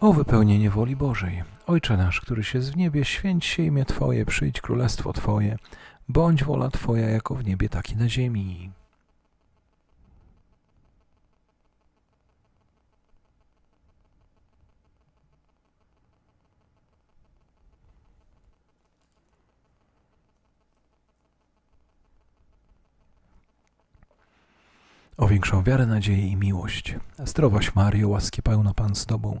O wypełnienie woli Bożej. Ojcze nasz, któryś jest w niebie, święć się imię Twoje, przyjdź królestwo Twoje, bądź wola Twoja jako w niebie, tak i na ziemi. O większą wiarę, nadzieję i miłość. Zdrowaś Mario, łaski pełna Pan z Tobą,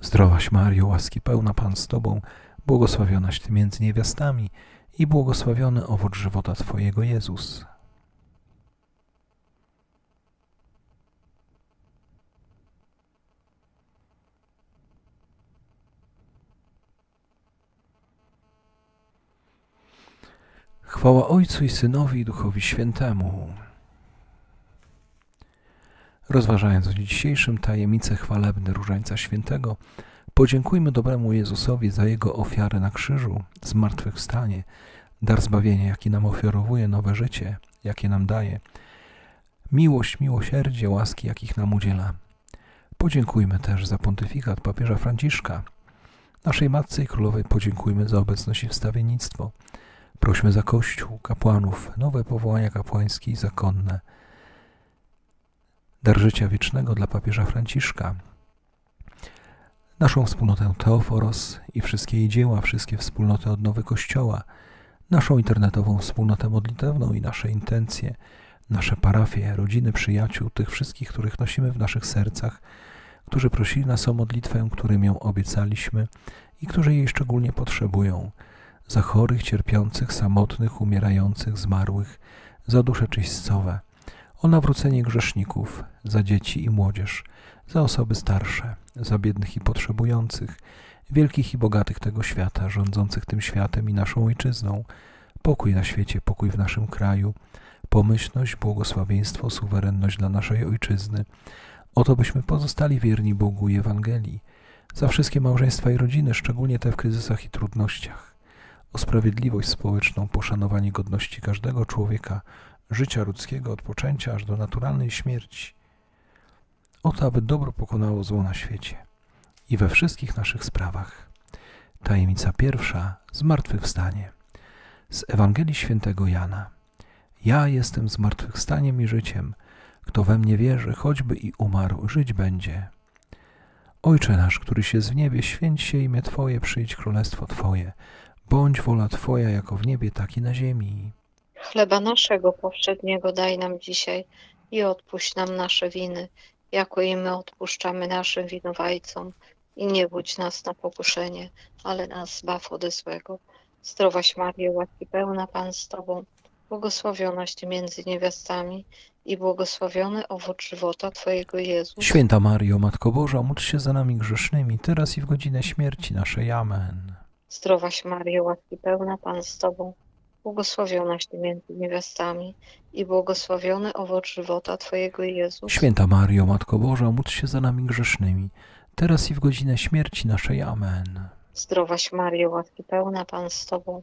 Zdrowaś Mario, łaski pełna Pan z Tobą, błogosławionaś Ty między niewiastami i błogosławiony owoc żywota Twojego Jezus. Chwała Ojcu i Synowi i Duchowi Świętemu. Rozważając w dzisiejszym tajemnice chwalebne Różańca Świętego, podziękujmy dobremu Jezusowi za Jego ofiarę na krzyżu, zmartwychwstanie, dar zbawienia, jaki nam ofiarowuje nowe życie, jakie nam daje, miłość, miłosierdzie, łaski, jakich nam udziela. Podziękujmy też za pontyfikat papieża Franciszka. Naszej Matce i Królowej podziękujmy za obecność i wstawiennictwo. Prośmy za Kościół, kapłanów, nowe powołania kapłańskie i zakonne – dar życia wiecznego dla papieża Franciszka, naszą wspólnotę Teoforos i wszystkie jej dzieła, wszystkie wspólnoty odnowy Kościoła, naszą internetową wspólnotę modlitewną i nasze intencje, nasze parafie, rodziny, przyjaciół, tych wszystkich, których nosimy w naszych sercach, którzy prosili nas o modlitwę, którym ją obiecaliśmy i którzy jej szczególnie potrzebują, za chorych, cierpiących, samotnych, umierających, zmarłych, za dusze czyśćcowe, o nawrócenie grzeszników, za dzieci i młodzież, za osoby starsze, za biednych i potrzebujących, wielkich i bogatych tego świata, rządzących tym światem i naszą ojczyzną, pokój na świecie, pokój w naszym kraju, pomyślność, błogosławieństwo, suwerenność dla naszej ojczyzny, o to byśmy pozostali wierni Bogu i Ewangelii, za wszystkie małżeństwa i rodziny, szczególnie te w kryzysach i trudnościach, o sprawiedliwość społeczną, poszanowanie godności każdego człowieka, życia ludzkiego od poczęcia aż do naturalnej śmierci. Oto, aby dobro pokonało zło na świecie i we wszystkich naszych sprawach. Tajemnica pierwsza zmartwychwstanie. Z Ewangelii Świętego Jana. Ja jestem zmartwychwstaniem i życiem. Kto we mnie wierzy, choćby i umarł, żyć będzie. Ojcze nasz, któryś jest w niebie, święć się imię Twoje, przyjdź królestwo Twoje. Bądź wola Twoja, jako w niebie, tak i na ziemi. Chleba naszego powszedniego daj nam dzisiaj i odpuść nam nasze winy, jako i my odpuszczamy naszym winowajcom. I nie budź nas na pokuszenie, ale nas zbaw ode złego. Zdrowaś Maryjo, łaski pełna Pan z Tobą, błogosławionaś Ty między niewiastami i błogosławiony owoc żywota Twojego Jezus. Święta Mario, Matko Boża, módl się za nami grzesznymi, teraz i w godzinę śmierci naszej. Amen. Zdrowaś Maryjo, łaski pełna Pan z Tobą, błogosławionaś Ty między niewiastami i błogosławiony owoc żywota Twojego Jezus. Święta Mario, Matko Boża, módl się za nami grzesznymi, teraz i w godzinę śmierci naszej. Amen. Zdrowaś Maryjo, łaski pełna Pan z Tobą,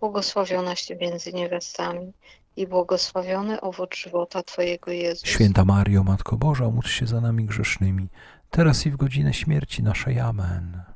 błogosławionaś Ty między niewiastami i błogosławiony owoc żywota Twojego Jezus. Święta Mario, Matko Boża, módl się za nami grzesznymi, teraz i w godzinę śmierci naszej. Amen.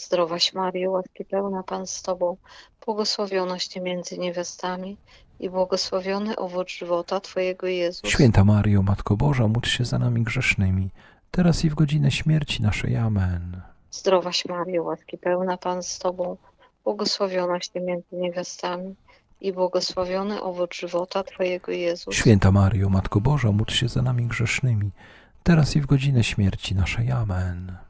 Zdrowaś Maryjo, łaski pełna Pan z Tobą, błogosławionaś Ty między niewiastami i błogosławiony owoc żywota Twojego Jezus. Święta Mario, Matko Boża, módl się za nami grzesznymi, teraz i w godzinę śmierci naszej. Amen. Zdrowaś Maryjo, łaski pełna Pan z Tobą, błogosławionaś Ty między niewiastami i błogosławiony owoc żywota Twojego Jezus. Święta Mario, Matko Boża, módl się za nami grzesznymi, teraz i w godzinę śmierci naszej. Amen.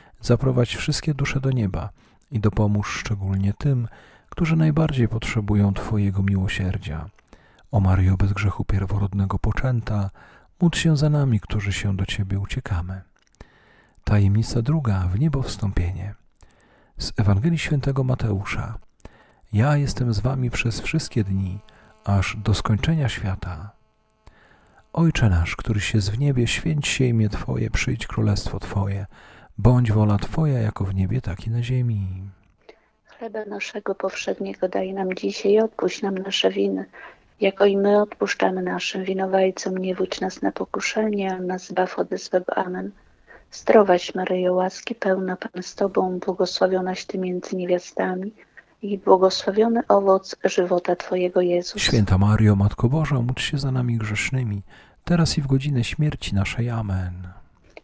zaprowadź wszystkie dusze do nieba i dopomóż szczególnie tym, którzy najbardziej potrzebują Twojego miłosierdzia. O Mario bez grzechu pierworodnego poczęta, módl się za nami, którzy się do Ciebie uciekamy. Tajemnica druga w niebo wstąpienie. Z Ewangelii Świętego Mateusza. Ja jestem z Wami przez wszystkie dni, aż do skończenia świata. Ojcze nasz, któryś jest w niebie, święć się imię Twoje, przyjdź królestwo Twoje. Bądź wola Twoja, jako w niebie, tak i na ziemi. Chleba naszego powszedniego daj nam dzisiaj i odpuść nam nasze winy, jako i my odpuszczamy naszym winowajcom. Nie wódź nas na pokuszenie, a nas zbaw ode złego. Amen. Zdrowaś Maryjo, łaski pełna Pan z Tobą, błogosławionaś Ty między niewiastami i błogosławiony owoc żywota Twojego Jezus. Święta Mario, Matko Boża, módl się za nami grzesznymi, teraz i w godzinę śmierci naszej. Amen.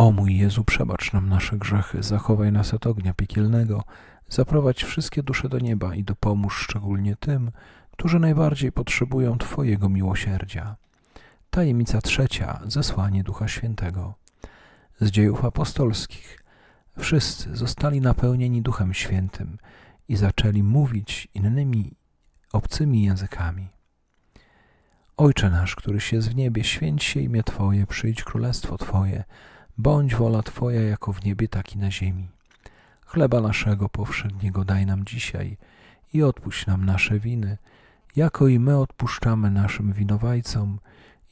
O mój Jezu, przebacz nam nasze grzechy, zachowaj nas od ognia piekielnego, zaprowadź wszystkie dusze do nieba i dopomóż szczególnie tym, którzy najbardziej potrzebują Twojego miłosierdzia. Tajemnica trzecia, zesłanie Ducha Świętego. Z dziejów apostolskich wszyscy zostali napełnieni Duchem Świętym i zaczęli mówić innymi obcymi językami. Ojcze nasz, któryś jest w niebie, święć się imię Twoje, przyjdź królestwo Twoje, bądź wola Twoja jako w niebie, tak i na ziemi. Chleba naszego powszedniego daj nam dzisiaj i odpuść nam nasze winy, jako i my odpuszczamy naszym winowajcom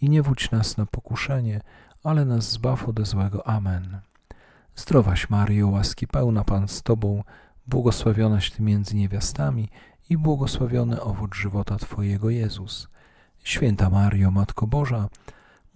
i nie wódź nas na pokuszenie, ale nas zbaw ode złego. Amen. Zdrowaś Maryjo, łaski pełna Pan z Tobą, błogosławionaś Ty między niewiastami i błogosławiony owoc żywota Twojego Jezus. Święta Mario, Matko Boża,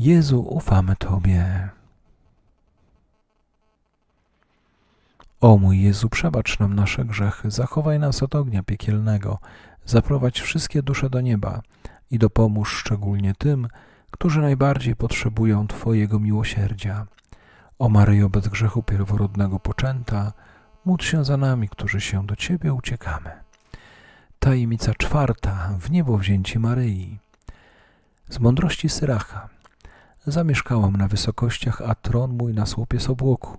Jezu, ufamy Tobie. O mój Jezu, przebacz nam nasze grzechy, zachowaj nas od ognia piekielnego, zaprowadź wszystkie dusze do nieba i dopomóż szczególnie tym, którzy najbardziej potrzebują Twojego miłosierdzia. O Maryjo bez grzechu pierworodnego poczęta, módl się za nami, którzy się do Ciebie uciekamy. Tajemnica czwarta, w niebo wzięcie Maryi. Z mądrości Syracha. Zamieszkałam na wysokościach, a tron mój na słupie sobłoku.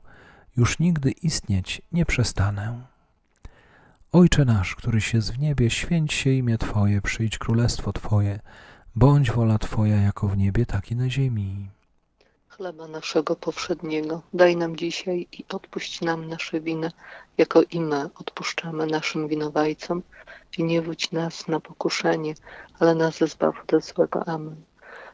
Już nigdy istnieć nie przestanę. Ojcze nasz, któryś jest w niebie, święć się imię Twoje, przyjdź królestwo Twoje. Bądź wola Twoja jako w niebie, tak i na ziemi. Chleba naszego powszedniego daj nam dzisiaj i odpuść nam nasze winy, jako i my odpuszczamy naszym winowajcom. I nie wódź nas na pokuszenie, ale nas zbaw od złego. Amen.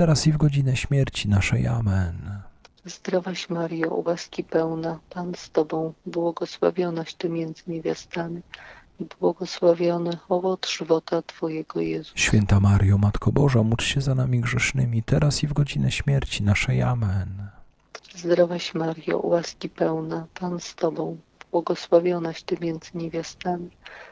teraz i w godzinę śmierci naszej. Amen. Zdrowaś Mario, łaski pełna, Pan z Tobą, błogosławionaś Ty między niewiastami i błogosławiony owoc żywota Twojego Jezus. Święta Mario, Matko Boża, módl się za nami grzesznymi, teraz i w godzinę śmierci naszej. Amen. Zdrowaś Mario, łaski pełna, Pan z Tobą, błogosławionaś Ty między niewiastami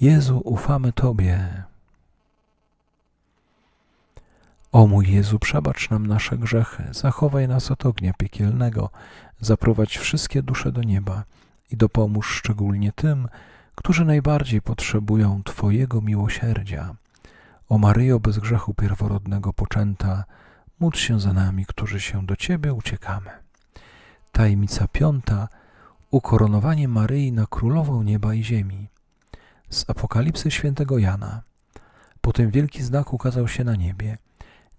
Jezu, ufamy Tobie. O mój Jezu, przebacz nam nasze grzechy, zachowaj nas od ognia piekielnego, zaprowadź wszystkie dusze do nieba i dopomóż szczególnie tym, którzy najbardziej potrzebują Twojego miłosierdzia. O Maryjo bez grzechu pierworodnego poczęta, módl się za nami, którzy się do Ciebie uciekamy. Tajemnica piąta. Ukoronowanie Maryi na królową nieba i ziemi. Z Apokalipsy świętego Jana. Potem wielki znak ukazał się na niebie.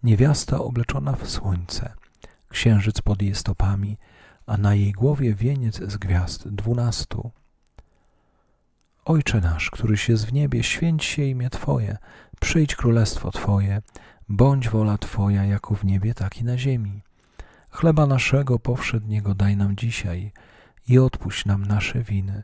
Niewiasta obleczona w słońce, księżyc pod jej stopami, a na jej głowie wieniec z gwiazd dwunastu. Ojcze nasz, któryś jest w niebie, święć się imię Twoje, przyjdź królestwo Twoje, bądź wola Twoja jako w niebie, tak i na ziemi. Chleba naszego powszedniego daj nam dzisiaj i odpuść nam nasze winy,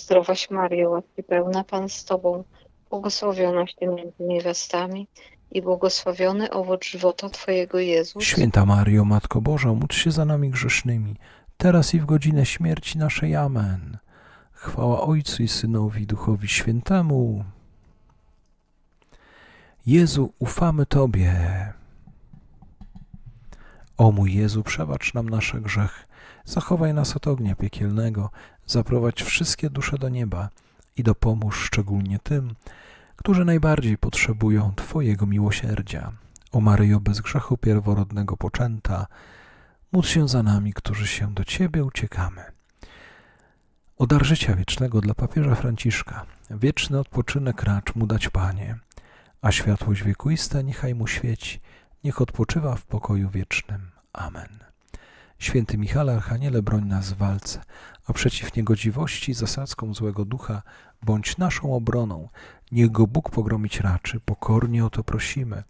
Zdrowaś Maryjo, łaski pełna Pan z Tobą, błogosławionaś Ty między niewiastami i błogosławiony owoc żywota Twojego Jezus. Święta Mario, Matko Boża, módl się za nami grzesznymi, teraz i w godzinę śmierci naszej. Amen. Chwała Ojcu i Synowi, Duchowi Świętemu. Jezu, ufamy Tobie. O mój Jezu, przebacz nam nasze grzech, zachowaj nas od ognia piekielnego, zaprowadź wszystkie dusze do nieba i dopomóż szczególnie tym, którzy najbardziej potrzebują Twojego miłosierdzia. O Maryjo bez grzechu pierworodnego poczęta, módl się za nami, którzy się do Ciebie uciekamy. O dar życia wiecznego dla papieża Franciszka, wieczny odpoczynek racz mu dać, Panie, a światłość wiekuista niechaj mu świeci, niech odpoczywa w pokoju wiecznym. Amen. Święty Michale Archaniele, broń nas w walce, a przeciw niegodziwości i zasadzkom złego ducha bądź naszą obroną. Niech go Bóg pogromić raczy, pokornie o to prosimy.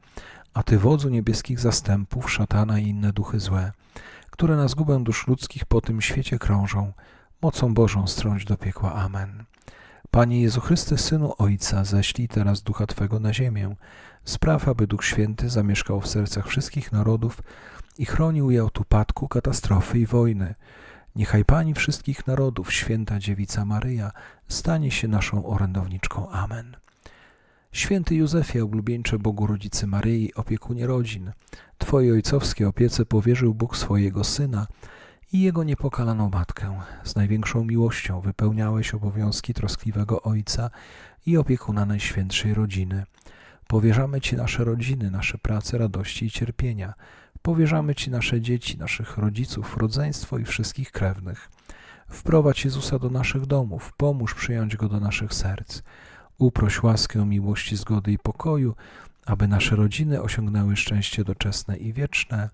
A Ty, wodzu niebieskich zastępów, szatana i inne duchy złe, które na zgubę dusz ludzkich po tym świecie krążą, mocą Bożą strąć do piekła. Amen. Panie Jezu Chryste, Synu Ojca, ześlij teraz Ducha Twego na ziemię. Spraw, aby Duch Święty zamieszkał w sercach wszystkich narodów i chronił je od upadku, katastrofy i wojny. Niechaj Pani wszystkich narodów, święta Dziewica Maryja, stanie się naszą orędowniczką. Amen. Święty Józefie, oblubieńcze Bogu Rodzicy Maryi, opiekunie rodzin, Twojej ojcowskiej opiece powierzył Bóg swojego Syna i Jego niepokalaną Matkę. Z największą miłością wypełniałeś obowiązki troskliwego Ojca i opiekuna Najświętszej Rodziny. Powierzamy Ci nasze rodziny, nasze prace, radości i cierpienia. Powierzamy Ci nasze dzieci, naszych rodziców, rodzeństwo i wszystkich krewnych. Wprowadź Jezusa do naszych domów, pomóż przyjąć Go do naszych serc. Uproś łaskę miłości, zgody i pokoju, aby nasze rodziny osiągnęły szczęście doczesne i wieczne.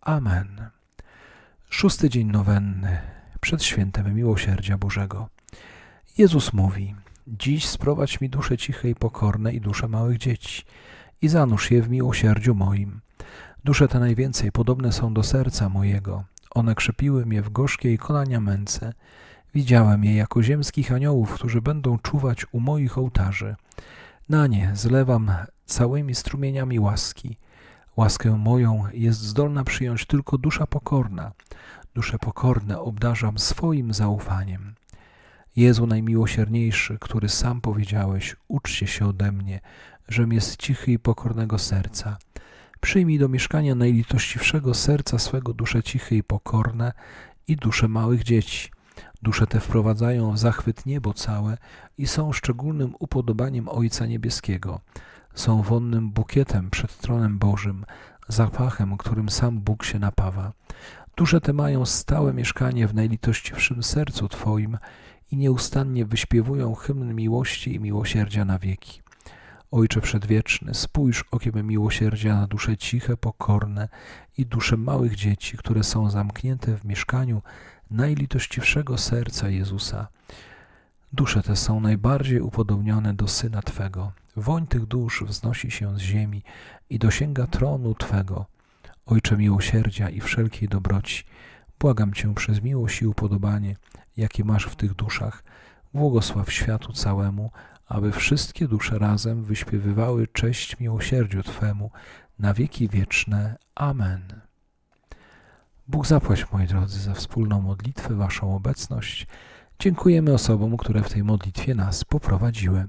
Amen. Szósty dzień nowenny przed świętem Miłosierdzia Bożego. Jezus mówi: Dziś sprowadź mi dusze ciche i pokorne i dusze małych dzieci i zanurz je w miłosierdziu moim. Dusze te najwięcej podobne są do serca mojego. One krzepiły mnie w gorzkiej konania męce. Widziałem je jako ziemskich aniołów, którzy będą czuwać u moich ołtarzy. Na nie zlewam całymi strumieniami łaski. Łaskę moją jest zdolna przyjąć tylko dusza pokorna. Dusze pokorne obdarzam swoim zaufaniem. Jezu najmiłosierniejszy, który sam powiedziałeś, uczcie się ode mnie, żem jest cichy i pokornego serca. Przyjmij do mieszkania najlitościwszego serca swego dusze ciche i pokorne i dusze małych dzieci. Dusze te wprowadzają w zachwyt niebo całe i są szczególnym upodobaniem Ojca Niebieskiego. Są wonnym bukietem przed tronem Bożym, zapachem, którym sam Bóg się napawa. Dusze te mają stałe mieszkanie w najlitościwszym sercu Twoim i nieustannie wyśpiewują hymn miłości i miłosierdzia na wieki. Ojcze Przedwieczny, spójrz okiem miłosierdzia na dusze ciche, pokorne i dusze małych dzieci, które są zamknięte w mieszkaniu najlitościwszego serca Jezusa. Dusze te są najbardziej upodobnione do Syna Twego. Woń tych dusz wznosi się z ziemi i dosięga tronu Twego. Ojcze miłosierdzia i wszelkiej dobroci, błagam Cię przez miłość i upodobanie, jakie masz w tych duszach, błogosław światu całemu, aby wszystkie dusze razem wyśpiewywały cześć miłosierdziu Twemu na wieki wieczne. Amen. Bóg zapłać, moi drodzy, za wspólną modlitwę, Waszą obecność. Dziękujemy osobom, które w tej modlitwie nas poprowadziły.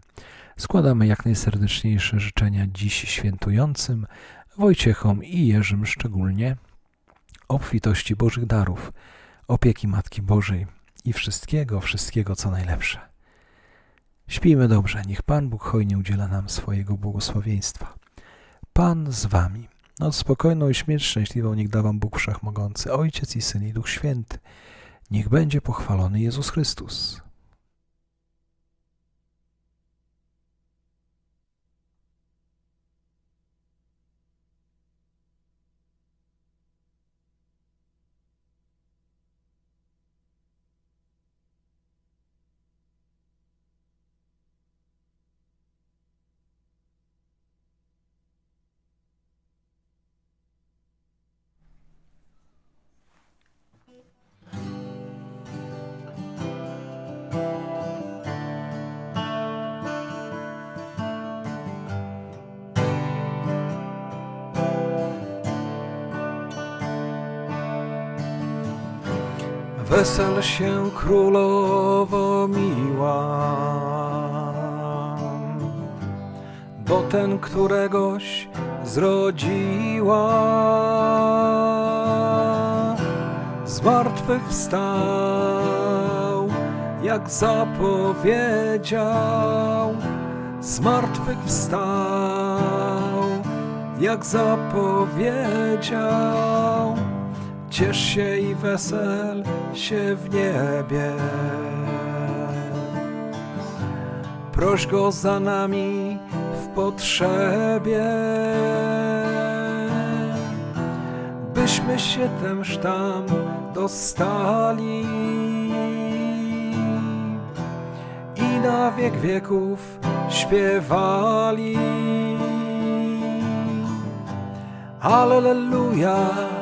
Składamy jak najserdeczniejsze życzenia dziś świętującym, Wojciechom i Jerzym szczególnie, obfitości Bożych darów, opieki Matki Bożej i wszystkiego, wszystkiego co najlepsze. Śpijmy dobrze, niech Pan Bóg hojnie udziela nam swojego błogosławieństwa. Pan z wami. Noc spokojną i śmierć szczęśliwą niech da wam Bóg Wszechmogący, Ojciec i Syn i Duch Święty. Niech będzie pochwalony Jezus Chrystus. Wesel się królowo miła, bo ten, któregoś zrodziła, z martwych wstał, jak zapowiedział, z martwych wstał, jak zapowiedział. Ciesz się i wesel się w niebie. Proś go za nami w potrzebie, byśmy się temż tam dostali i na wiek wieków śpiewali. Alleluja,